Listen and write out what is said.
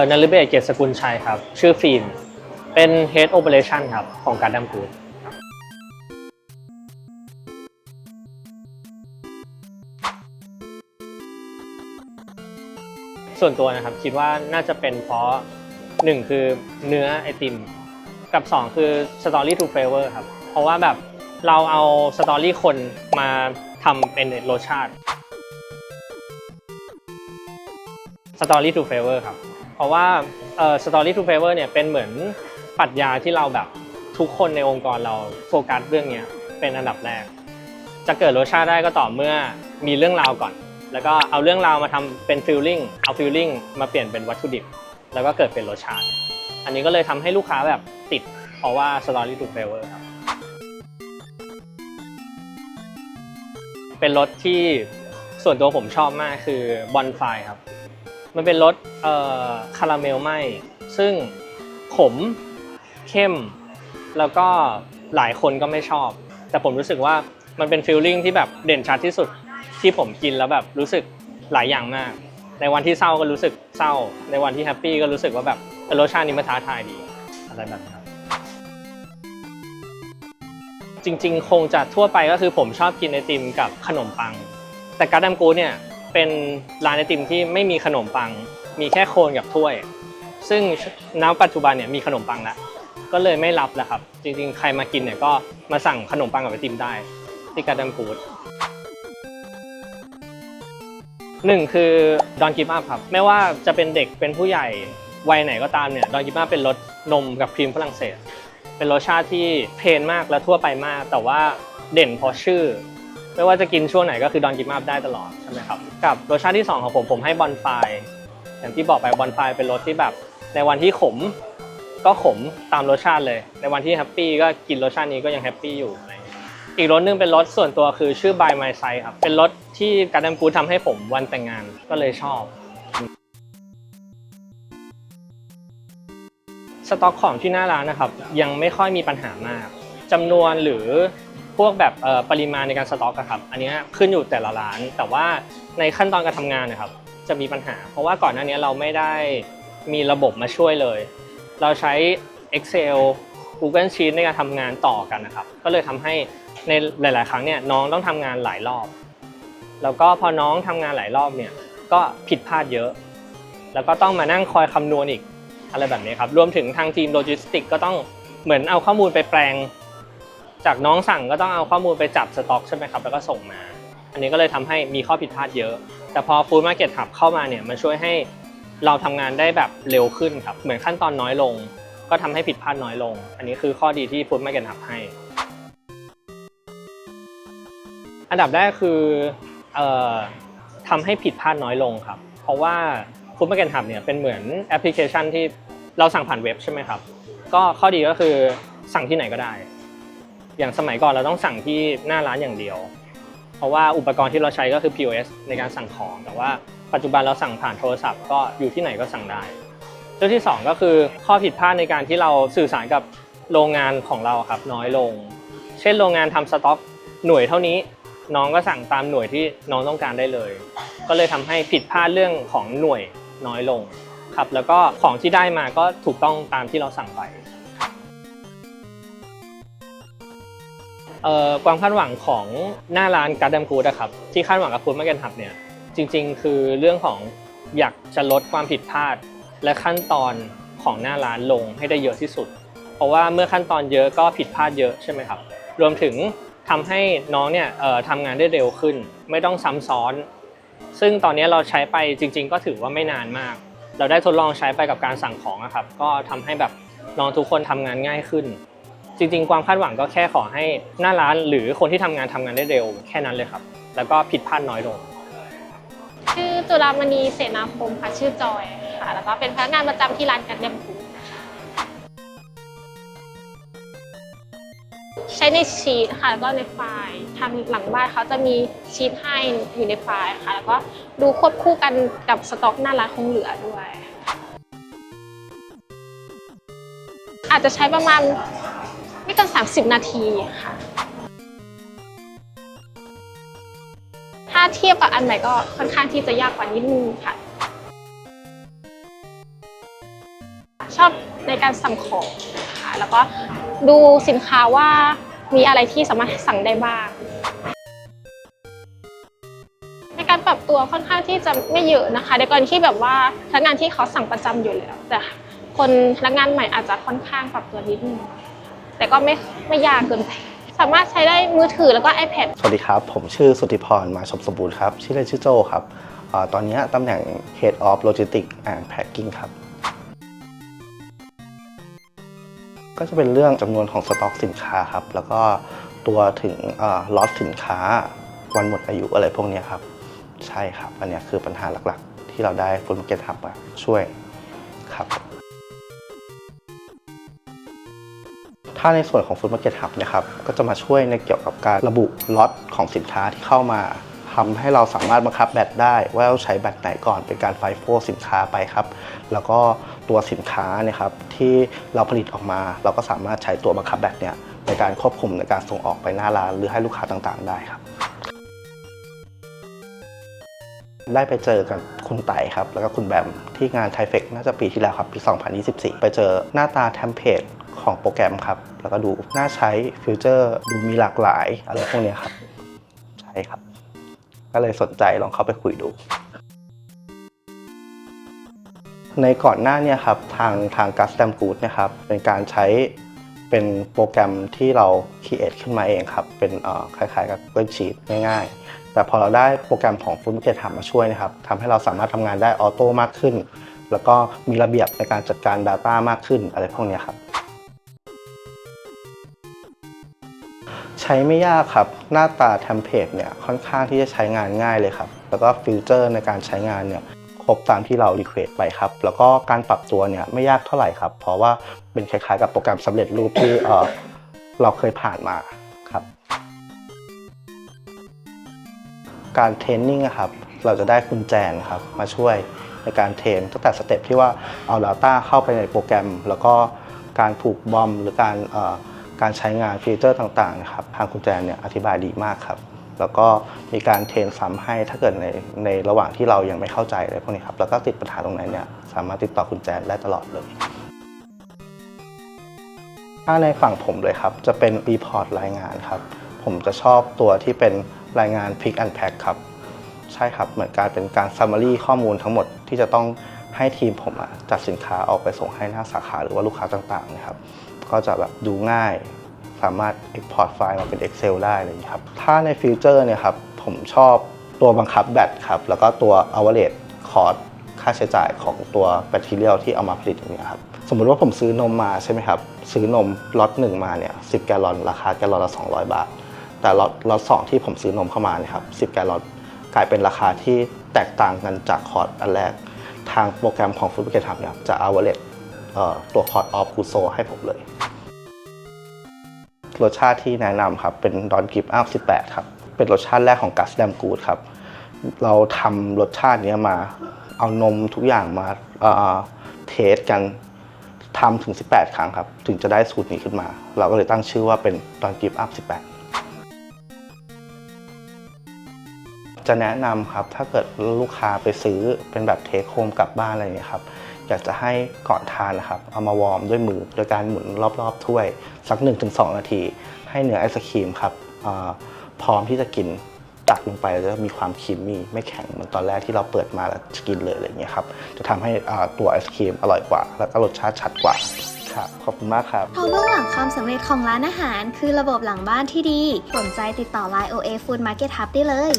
อนลิเบศเกียรติสกุลชัยครับ ชื่อฟิล์มเป็น Head Operation ครับ ของการดัมกูดส่วนตัวนะครับ คิดว่าน่าจะเป็นเพราะหนึ่งคือเนื้อไอติม กับ2คือ Story to Flavor ครับ เพราะว่าแบบเราเอาสตอรี่คนมาทำเป็นรสชาติ Story to Favor ครับ เพราะว่าเอ่อ Story to Favor เนี่ยเป็นเหมือนปรัชญาที่เราแบบทุกคนในองค์กรเราโฟกัสเรื่องเนี้ยเป็นอันดับแรก จะเกิดรสชาติได้ก็ต่อเมื่อมีเรื่องราวก่อน แล้วก็เอาเรื่องราวมาทำเป็นฟิลลิ่งเอาฟิลลิ่งมาเปลี่ยนเป็นวัตถุดิบ แล้วก็เกิดเป็นรสชาติ อันนี้ก็เลยทำให้ลูกค้าแบบติด เพราะว่า Story to Favor ครับเป็นรสที่ส่วนตัวผมชอบมากคือบอนไฟครับ มันเป็นรสคาราเมลไหมซึ่งขมเข้ม แล้วก็หลายคนก็ไม่ชอบ แต่ผมรู้สึกว่ามันเป็นฟีลลิ่งที่แบบเด่นชัดที่สุดที่ผมกินแล้วแบบรู้สึกหลายอย่างมาก ในวันที่เศร้าก็รู้สึกเศร้า ในวันที่แฮปปี้ก็รู้สึกว่าแบบรสชาตินี้มันท้าทายดี อะไรแบบนี้ครับจริงๆ คงจะทั่วไปก็คือผมชอบกินไอติมกับขนมปัง แต่การ์ดแดมกูเนี่ย เป็นร้านไอติมที่ไม่มีขนมปัง มีแค่โคนกับถ้วย ซึ่งณปัจจุบันเนี่ยมีขนมปังแล้วก็เลยไม่รับแล้วครับ จริงๆ ใครมากินเนี่ยก็มาสั่งขนมปังกับไอติมได้ที่การ์ดแดมกูดหนึ่งคือดอนกิฟอัพครับไม่ว่าจะเป็นเด็กเป็นผู้ใหญ่วัยไหนก็ตามเนี่ยดอนกิฟอัพเป็นรสนมกับครีมฝรั่งเศส เป็นรสชาติที่เพลนมากและทั่วไปมาก แต่ว่าเด่นเพราะชื่อ ไม่ว่าจะกินช่วงไหนก็คือดอนกิฟอัพได้ตลอดใช่ไหมครับกับรสชาติที่ 2 ของผมผมให้บอนไฟอย่างที่บอกไปบอนไฟเป็นรสที่แบบ ในวันที่ขมก็ขมตามรสชาติเลย ในวันที่แฮปปี้ก็กินรสชาตินี้ก็ยังแฮปปี้อยู่อะไรอีกรสนึงเป็นรสส่วนตัวคือชื่อ by my side ครับ เป็นรสที่การ์ดมกูทำให้ผมวันแต่งงานก็เลยชอบ สต็อกของที่หน้าร้านนะครับ ยังไม่ค่อยมีปัญหามากจำนวนหรือ พวกแบบปริมาณในการสต็อกอะครับ อันนี้ขึ้นอยู่แต่ละร้าน แต่ว่าในขั้นตอนการทำงานนะครับ จะมีปัญหา เพราะว่าก่อนหน้านี้เราไม่ได้มีระบบมาช่วยเลย เราใช้ Excel Google Sheet ในการทำงานต่อกันนะครับ ก็เลยทำให้ในหลาย ๆ ครั้งเนี่ยน้องต้องทำงานหลายรอบ แล้วก็พอน้องทำงานหลายรอบเนี่ยก็ผิดพลาดเยอะ แล้วก็ต้องมานั่งคอยคำนวณอีกอะไรแบบนี้ครับ รวมถึงทางทีมโลจิสติกก็ต้องเหมือนเอาข้อมูลไปแปลง จากน้องสั่งก็ต้องเอาข้อมูลไปจับสต็อกใช่ไหมครับแล้วก็ส่งมา อันนี้ก็เลยทำให้มีข้อผิดพลาดเยอะ แต่พอ Food Market Hub เข้ามาเนี่ยมันช่วยให้เราทำงานได้แบบเร็วขึ้นครับเหมือนขั้นตอนน้อยลง ก็ทำให้ผิดพลาดน้อยลง อันนี้คือข้อดีที่ Food Market Hub ให้ อันดับแรกคือเอ่อทำให้ผิดพลาดน้อยลงครับ เพราะว่า Food Market Hub เนี่ยเป็นเหมือนแอปพลิเคชันที่เราสั่งผ่านเว็บใช่ไหมครับ ก็ข้อดีก็คือสั่งที่ไหนก็ได้ อย่างสมัยก่อนเราต้องสั่งที่หน้าร้านอย่างเดียว เพราะว่าอุปกรณ์ที่เราใช้ก็คือ POS ในการสั่งของ แต่ว่าปัจจุบันเราสั่งผ่านโทรศัพท์ก็อยู่ที่ไหนก็สั่งได้เรื่องที่สองก็คือข้อผิดพลาดในการที่เราสื่อสารกับโรงงานของเราครับน้อยลง เช่นโรงงานทำสต็อกหน่วยเท่านี้น้องก็สั่งตามหน่วยที่น้องต้องการได้เลย ก็เลยทำให้ผิดพลาดเรื่องของหน่วยน้อยลงครับแล้วก็ของที่ได้มาก็ถูกต้องตามที่เราสั่งไป เอ่อความคาดหวังของหน้าร้านการ์ดมกูดนะครับที่คาดหวังกับฟูดมาร์เก็ตฮับเนี่ยจริง ๆ คือเรื่องของอยากจะลดความผิดพลาด และขั้นตอนของหน้าร้านลงให้ได้เยอะที่สุด เพราะว่าเมื่อขั้นตอนเยอะก็ผิดพลาดเยอะใช่ไหมครับรวมถึงทำให้น้องเนี่ยทำงานได้เร็วขึ้น ไม่ต้องซ้ำซ้อน ซึ่งตอนนี้เราใช้ไปจริง ๆ ก็ถือว่าไม่นานมาก เราได้ทดลองใช้ไปกับการสั่งของอะครับก็ทำให้แบบน้องทุกคนทำงานง่ายขึ้น จริง ๆ ความคาดหวังก็แค่ขอให้หน้าร้านหรือคนที่ทำงานทำงานได้เร็วแค่นั้นเลยครับ แล้วก็ผิดพลาดน้อยลง ชื่อจุฬามณีเสนาคมค่ะชื่อจอยค่ะ แล้วก็เป็นพนักงานประจำที่ร้านกันเดมฟูใช้ในชีตค่ะแล้วก็ในไฟล์ทางหลังบ้านเขาจะมีชีตให้อยู่ในไฟล์ค่ะ แล้วก็ดูควบคู่กันกับสต็อกหน้าร้านคงเหลือด้วย อาจจะใช้ประมาณ ไม่เกิน 30 นาทีค่ะ ถ้าเทียบกับอันใหม่ก็ค่อนข้างที่จะยากกว่านิดนึงค่ะ ชอบในการสั่งของค่ะแล้วก็ดูสินค้าว่ามีอะไรที่สามารถสั่งได้บ้าง ในการปรับตัวค่อนข้างที่จะไม่เยอะนะคะ ในกรณีที่แบบว่าพนักงานที่เขาสั่งประจำอยู่แล้วแต่คนพนักงานใหม่อาจจะค่อนข้างปรับตัวนิดนึง แต่ก็ไม่ไม่ยากเกินไป สามารถใช้ได้มือถือแล้วก็ iPad สวัสดีครับ ผมชื่อสุธิพรมาชมสมบูรณ์ครับ ชื่อเล่นชื่อโจครับเอ่อตอนนี้ตำแหน่ง Head of Logistics and Packing ครับ ก็จะเป็นเรื่องจำนวนของสต็อกสินค้าครับ แล้วก็ตัวถึงล็อตสินค้า วันหมดอายุอะไรพวกเนี้ยครับ ใช่ครับ อันเนี้ยคือปัญหาหลักๆ ที่เราได้ Full Market Hub มาช่วยครับ ถ้าในส่วนของ Food Market Hub นะครับก็จะมาช่วยในเกี่ยวกับการระบุล็อตของสินค้าที่เข้ามาทำให้เราสามารถบังคับแบตได้ ว่าเราใช้แบตไหนก่อนเป็นการไฟโฟสินค้าไปครับ แล้วก็ตัวสินค้าเนี่ยครับที่เราผลิตออกมา เราก็สามารถใช้ตัวบังคับแบตเนี่ยในการควบคุมในการส่งออกไปหน้าร้านหรือให้ลูกค้าต่างๆ ได้ครับ ได้ไปเจอกับคุณไต่ครับ แล้วก็คุณแบมที่งานไทเฟกน่าจะปีที่แล้วครับ ปี 2024 ไปเจอหน้าตาเทมเพลต ของโปรแกรมครับ แล้วก็ดูน่าใช้ฟิวเจอร์ดูมีหลากหลายอะไรพวกนี้ครับ ใช่ครับ ก็เลยสนใจลองเข้าไปคุยดู ในก่อนหน้าเนี่ยครับทางทางกัสแตมกูดเนี่ยครับเป็นการใช้เป็นโปรแกรมที่เราคิดเอทขึ้นมาเองครับ เป็นคล้ายๆกับ Google Sheet ง่ายๆ แต่พอเราได้โปรแกรมของ Food Market Hub มาช่วยนะครับทำให้เราสามารถทำงานได้ออโต้มากขึ้น แล้วก็มีระเบียบในการจัดการ Data มากขึ้นอะไรพวกนี้ครับ ใช้ไม่ยากครับ หน้าตาเทมเพลตเนี่ยค่อนข้างที่จะใช้งานง่ายเลยครับ แล้วก็ฟิลเจอร์ในการใช้งานเนี่ยครบตามที่เรารีเควสไปครับ แล้วก็การปรับตัวเนี่ยไม่ยากเท่าไหร่ครับ เพราะว่าเป็นคล้ายๆ กับโปรแกรมสำเร็จรูปที่เออเราเคยผ่านมาครับ การเทรนนิ่งครับ เราจะได้คุณแจนครับมาช่วยในการเทรนตั้งแต่สเต็ปที่ว่าเอา Data เข้าไปในโปรแกรม แล้วก็การผูกบอมหรือการ การใช้งานฟีเจอร์ต่างๆนะครับทางคุณแจนเนี่ยอธิบายดีมากครับ แล้วก็มีการเทรนซ้ำให้ถ้าเกิดในในระหว่างที่เรายังไม่เข้าใจอะไรพวกนี้ครับแล้วก็ติดปัญหาตรงไหนเนี่ยสามารถติดต่อคุณแจนได้ตลอดเลย ถ้าในฝั่งผมเลยครับ จะเป็น report รายงานครับ ผมจะชอบตัวที่เป็นรายงาน pick and pack ครับ ใช่ครับ เหมือนการเป็นการ summary ข้อมูลทั้งหมดที่จะต้องให้ทีมผมจัดสินค้าออกไปส่งให้หน้าสาขาหรือว่าลูกค้าต่างๆนะครับ ก็จะแบบดูง่าย สามารถ export ไฟล์มาเป็น Excel ได้อะไรอย่างเลยครับ ถ้าในฟิวเจอร์เนี่ยครับผมชอบตัวบังคับแบตครับ แล้วก็ตัว average cost ค่าใช้จ่ายของตัวแบตเตอรี่ที่เอามาผลิตอย่างนี้ครับ สมมุติว่าผมซื้อนมมาใช่ไหมครับ ซื้อนมล็อตหนึ่งมาเนี่ย10แกลลอนราคาแกลลอนละ 200 บาท แต่ล็อตล็อตสองที่ผมซื้อนมเข้ามาเนี่ยครับ10แกลลอนกลายเป็นราคาที่แตกต่างกันจากคอร์สอันแรก ทางโปรแกรมของ Food Market Hub เนี่ยจะ average เอ่อตั ตัวคอร์สออฟคูโซให้ผมเลย รสชาติที่แนะนำครับ เป็นดอนกิฟอัพ18 ครับ เป็นรสชาติแรกของกัสแดมกูดครับ เราทำรสชาตินี้มาเอานมทุกอย่างมาเทสกันทำถึง 18 ครั้งครับ ถึงจะได้สูตรนี้ขึ้นมา เราก็เลยตั้งชื่อว่าเป็นดอนกิฟอัพ18จะแนะนำครับถ้าเกิดลูกค้าไปซื้อเป็นแบบเทคโฮมกลับบ้านอะไรอย่างเงี้ครับ อยากจะให้ก่อนทานนะครับเอามาวอร์มด้วยมือโดยการหมุนรอบๆถ้วย สัก 1-2 นาที ให้เนื้อไอศครีมครับพร้อมที่จะกินตักลงไปแล้วมีความครีมมี่ไม่แข็งเหมือนตอนแรกที่เราเปิดมาแล้วกินเลยอะไรอย่างเงี้ยครับจะทำให้ตัวไอศครีมอร่อยกว่า แล้วก็รสชาติชัดกว่าครับขอบคุณมากครับเพราะเบื้องหลังความสำเร็จของร้านอาหาร คือระบบหลังบ้านที่ดีสนใจติดต่อ Line OA Food Market Hub ได้เลย